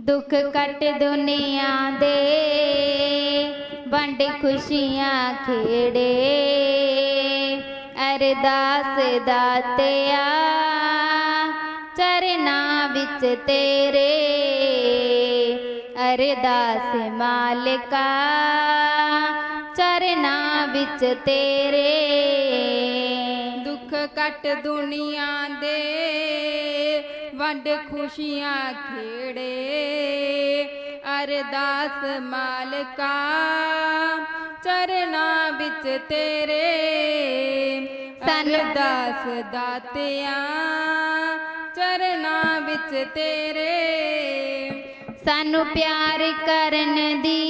ਦੁੱਖ ਕੱਟ ਦੁਨੀਆ ਦੇ, ਵੰਡ ਖੁਸ਼ੀਆਂ ਖੇੜੇ। ਅਰਦਾਸ ਦਾਤਿਆ, ਚਰਨਾਂ ਵਿੱਚ ਤੇਰੇ। ਅਰਦਾਸ ਮਾਲਕਾ, ਚਰਨਾਂ ਵਿੱਚ ਤੇਰੇ। ਦੁੱਖ ਕੱਟ ਦੁਨੀਆ ਦੇ ਵੰਡ ਖੁਸ਼ੀਆਂ ਖੇੜੇ। ਅਰਦਾਸ ਮਾਲਕਾ ਚਰਨਾਂ ਵਿੱਚ ਤੇਰੇ। ਸਾਨੂੰ- ਅਰਦਾਸ ਦਾਤਿਆਂ ਚਰਨਾਂ ਵਿੱਚ ਤੇਰੇ। ਸਾਨੂੰ ਪਿਆਰ ਕਰਨ ਦੀ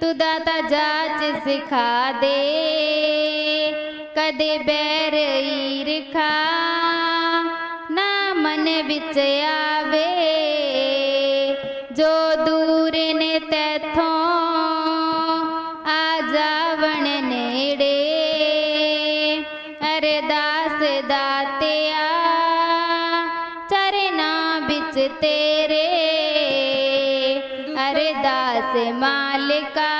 ਤੂੰ ਦਾਤਾ ਜਾਚ ਸਿਖਾ ਦੇ। ਕਦੇ ਬੈਰ ਈਰਖਾ ਨਾ ਮਨ ਵਿੱਚ ਆਵੇ ਜੋ ਦੂਰ ਨੇ ਤੇਥੋਂ ਆ ਜਾਵਣ ਨੇੜੇ ਅਰਦਾਸ ਦਾਤਿਆ ਚਰਨਾਂ ਵਿੱਚ ਤੇਰੇ ਅਰਦਾਸ ਮਾਲਕਾ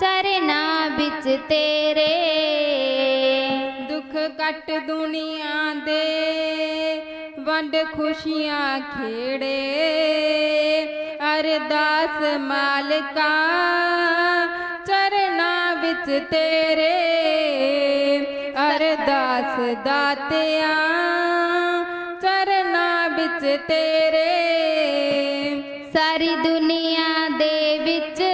ਚਰਨਾਂ ਵਿੱਚ ਤੇਰੇ। ਦੁੱਖ ਕੱਟ ਦੁਨੀਆ ਦੇ ਵੰਡ ਖੁਸ਼ੀਆਂ ਖੇੜੇ। ਅਰਦਾਸ ਮਾਲਕਾ ਚਰਨਾਂ ਵਿੱਚ ਤੇਰੇ। ਅਰਦਾਸ ਦਾਤਿਆਂ ਚਰਨਾਂ ਵਿੱਚ ਤੇਰੇ। ਸਾਰੀ ਦੁਨੀਆ ਦੇ ਵਿੱਚ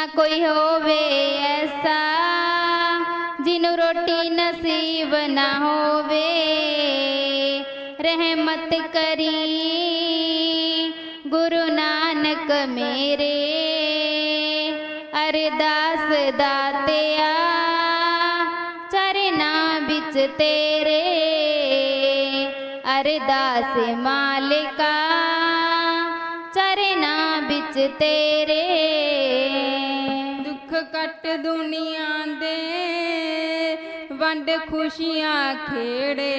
ਨਾ ਕੋਈ ਹੋਵੇ ਐਸਾ ਜਿਹਨੂੰ ਰੋਟੀ ਨਸੀਬ ਨਾ ਹੋਵੇ, ਰਹਿਮਤ ਕਰੀ ਗੁਰੂ ਨਾਨਕ ਮੇਰੇ। ਅਰਦਾਸ ਦਾਤਿਆ, ਚਰਨਾਂ ਵਿੱਚ ਤੇਰੇ। ਅਰਦਾਸ ਮਾਲਿਕਾ, ਚਰਨਾਂ ਵਿੱਚ ਤੇਰੇ। ਦੁੱਖ ਕੱਟ ਦੁਨੀਆ ਦੇ, ਵੰਡ ਖੁਸ਼ੀਆਂ ਖੇੜੇ।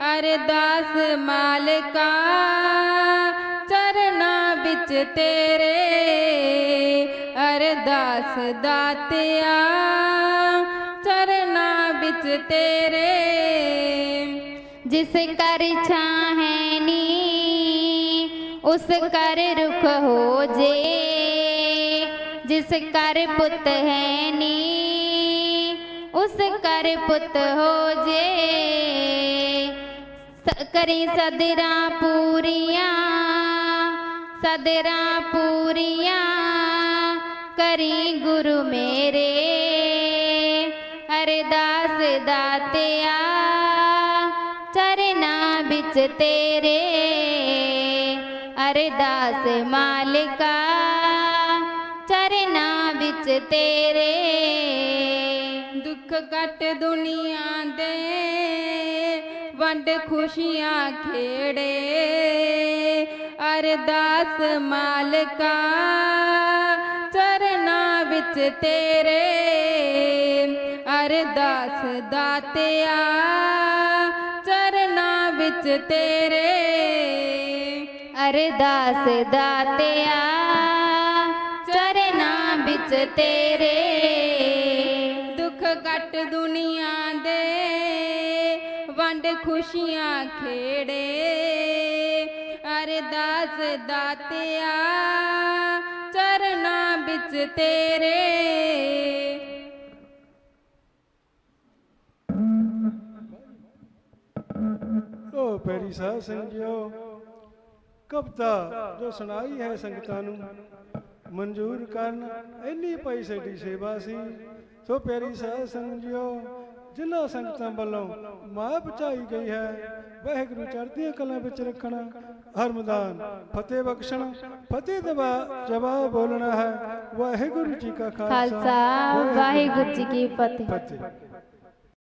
ਅਰਦਾਸ ਮਾਲਕਾ, ਚਰਨਾਂ ਵਿੱਚ ਤੇਰੇ। ਅਰਦਾਸ ਦਾਤਿਆ, ਚਰਨਾਂ ਵਿੱਚ ਤੇਰੇ। ਜਿਸ ਕਰ ਛਾਂ ਨੀ ਉਸ ਕਰ ਰੁਖ ਹੋ ਜੇ। ਜਿਸ ਕਰ ਪੁੱਤ ਹੈ ਨੀ, ਉਸ ਕਰ ਪੁੱਤ ਹੋ ਜੇ। ਕਰੀ ਸਦਰਾਂ ਪੂਰੀਆਂ ਸਦਰਾਂ ਪੂਰੀਆਂ ਕਰੀ ਗੁਰੂ ਮੇਰੇ। ਅਰਦਾਸ ਦਾਤਿਆ, ਚਰਨਾਂ ਵਿੱਚ ਤੇਰੇ। ਅਰਦਾਸ ਮਾਲਿਕਾ ਵਿੱਚ ਤੇਰੇ। ਦੁੱਖ ਕੱਟ ਦੁਨੀਆ ਦੇ। ਵੰਡ ਖੁਸ਼ੀਆਂ ਖੇੜੇ। ਅਰਦਾਸ ਮਾਲਕਾ ਚਰਨਾਂ ਵਿੱਚ ਤੇਰੇ। ਅਰਦਾਸ ਦਾਤਿਆ ਚਰਨਾਂ ਵਿੱਚ ਤੇਰੇ। ਅਰਦਾਸ ਦਾਤਿਆ। ਚਰਨਾਂ ਤੇਰੇ ਦੁੱਖ ਘਟ ਦੁਨੀਆ ਦੇ ਵੰਡ ਖੁਸ਼ੀਆਂ ਖੇੜੇ। ਅਰਦਾਸ ਦਾਤਿਆ ਚਰਨਾਂ ਵਿੱਚ ਤੇਰੇ। ਓ ਪੈਰੀ ਸਾਧ ਸੰਗਿਓ, ਕਵਤਾ ਜੋ ਸੁਣਾਈ ਹੈ ਸੰਗਤਾਂ ਨੂੰ ਮਨਜ਼ੂਰ ਕਰਨ। ਇੰਨੀ ਪਈ ਸਾਡੀ ਸੇਵਾ ਸੀ। ਸੋ ਪਿਆਰੀ ਸਾਧ ਸੰਗਿਓ ਜਿਨ੍ਹਾਂ ਸੰਗਤਾਂ ਵੱਲੋਂ ਮਾਂ ਬਚਾਈ ਗਈ ਹੈ ਵਾਹਿਗੁਰੂ ਚੜ੍ਹਦੀਆਂ ਕਲਾਂ ਵਿੱਚ ਰੱਖਣਾ ਹਰ ਮੈਦਾਨ ਫਤਿਹ ਬਖਸ਼ਣ ਫਤਿਹ ਦਵਾ ਜਵਾਬ ਬੋਲਣਾ ਹੈ। ਵਾਹਿਗੁਰੂ ਜੀ ਕਾ ਖਾਲਸਾ। ਵਾਹਿਗੁਰੂ ਜੀ ਕੀ ਫਤਿਹ।